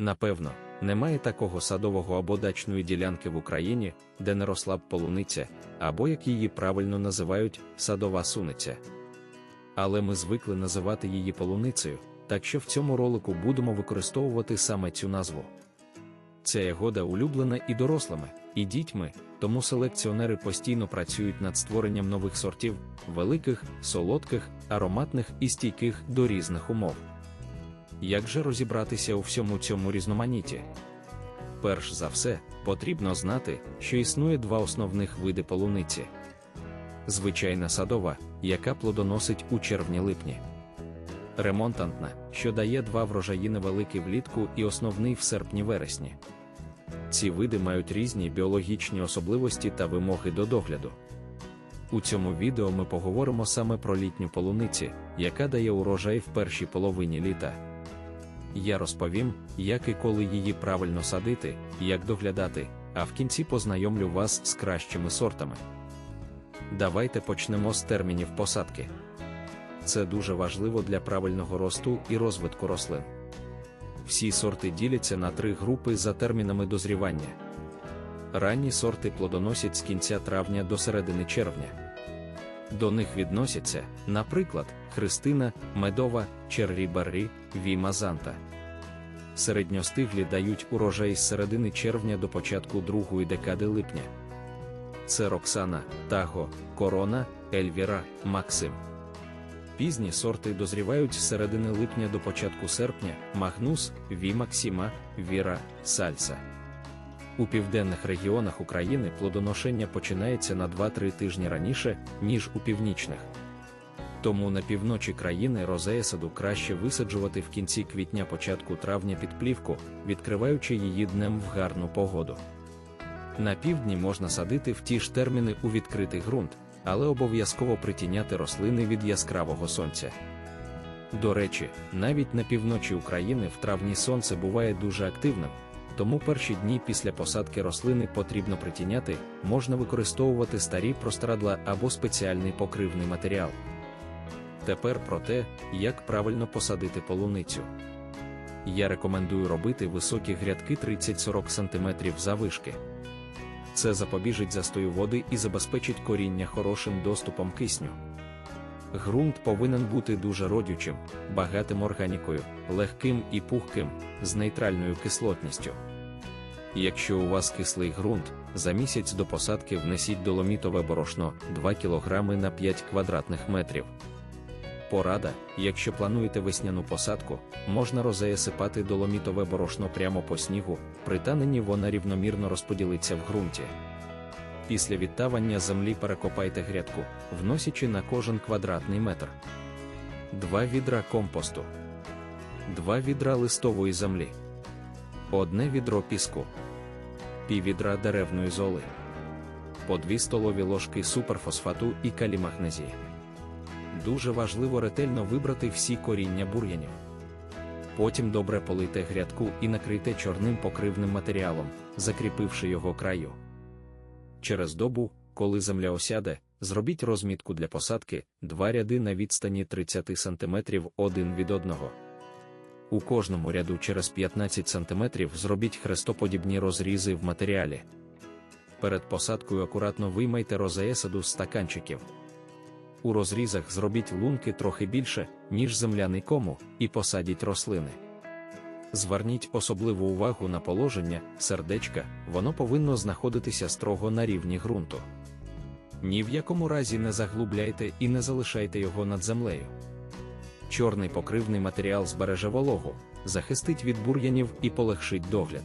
Напевно, немає такого садового або дачної ділянки в Україні, де не росла б полуниця, або як її правильно називають садова суниця. Але ми звикли називати її полуницею, так що в цьому ролику будемо використовувати саме цю назву. Ця ягода улюблена і дорослими, і дітьми, тому селекціонери постійно працюють над створенням нових сортів, великих, солодких, ароматних і стійких до різних умов. Як же розібратися у всьому цьому різноманітті? Перш за все, потрібно знати, що існує два основних види полуниці: звичайна садова, яка плодоносить у червні-липні, ремонтантна, що дає два врожаї невеликі влітку і основний в серпні-вересні. Ці види мають різні біологічні особливості та вимоги до догляду. У цьому відео ми поговоримо саме про літню полуниці, яка дає урожай в першій половині літа. Я розповім, як і коли її правильно садити, як доглядати, а в кінці познайомлю вас з кращими сортами. Давайте почнемо з термінів посадки. Це дуже важливо для правильного росту і розвитку рослин. Всі сорти діляться на три групи за термінами дозрівання. Ранні сорти плодоносять з кінця травня до середини червня. До них відносяться, наприклад, Христина, Медова, Черрі Баррі, Вімазанта. Середньостиглі дають урожай з середини червня до початку другої декади липня. Це Роксана, Таго, Корона, Ельвіра, Максим. Пізні сорти дозрівають з середини липня до початку серпня, Магнус, Ві Максима, Віра, Сальса. У південних регіонах України плодоношення починається на 2-3 тижні раніше, ніж у північних. Тому на півночі країни розея саду краще висаджувати в кінці квітня початку травня під плівку, відкриваючи її днем в гарну погоду. На півдні можна садити в ті ж терміни у відкритий ґрунт, але обов'язково притіняти рослини від яскравого сонця. До речі, навіть на півночі України в травні сонце буває дуже активним, тому перші дні після посадки рослини потрібно притіняти, можна використовувати старі прострадла або спеціальний покривний матеріал. Тепер про те, як правильно посадити полуницю. Я рекомендую робити високі грядки 30-40 см завишки. Це запобіжить застою води і забезпечить коріння хорошим доступом кисню. Грунт повинен бути дуже родючим, багатим органікою, легким і пухким, з нейтральною кислотністю. Якщо у вас кислий ґрунт, за місяць до посадки внесіть доломітове борошно 2 кг на 5 квадратних метрів. Порада, якщо плануєте весняну посадку, можна розеясипати доломітове борошно прямо по снігу, при таненні вона рівномірно розподілиться в ґрунті. Після відтавання землі перекопайте грядку, вносячи на кожен квадратний метр. 2 відра компосту, 2 відра листової землі, одне відро піску, пів відра деревної золи, по 2 столові ложки суперфосфату і калімагнезії. Дуже важливо ретельно вибрати всі коріння бур'янів. Потім добре полийте грядку і накрийте чорним покривним матеріалом, закріпивши його краю. Через добу, коли земля осяде, зробіть розмітку для посадки, два ряди на відстані 30 см один від одного. У кожному ряду через 15 см зробіть хрестоподібні розрізи в матеріалі. Перед посадкою акуратно виймайте розеесаду з стаканчиків. У розрізах зробіть лунки трохи більше, ніж земляний кому, і посадіть рослини. Зверніть особливу увагу на положення, сердечка, воно повинно знаходитися строго на рівні ґрунту. Ні в якому разі не заглубляйте і не залишайте його над землею. Чорний покривний матеріал збереже вологу, захистить від бур'янів і полегшить догляд.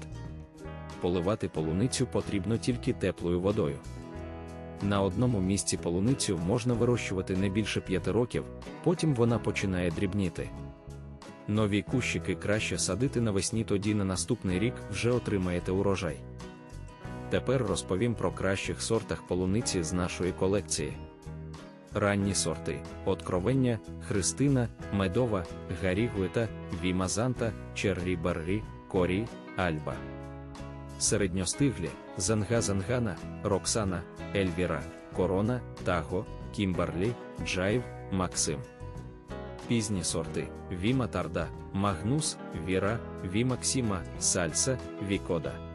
Поливати полуницю потрібно тільки теплою водою. На одному місці полуницю можна вирощувати не більше 5 років, потім вона починає дрібніти. Нові кущики краще садити навесні, тоді на наступний рік вже отримаєте урожай. Тепер розповім про кращих сортах полуниці з нашої колекції. Ранні сорти: Откровення, Христина, Медова, Гарігуета, Вімазанта, Черрі Баррі, Корі, Альба. Середньостиглі Занга-Зангана, Роксана, Ельвіра, Корона, Таго, Кімбарлі, Джайв, Максим. пізні сорти Віма Тарда, Магнус, Віра, Ві Максима, Сальса, Вікода.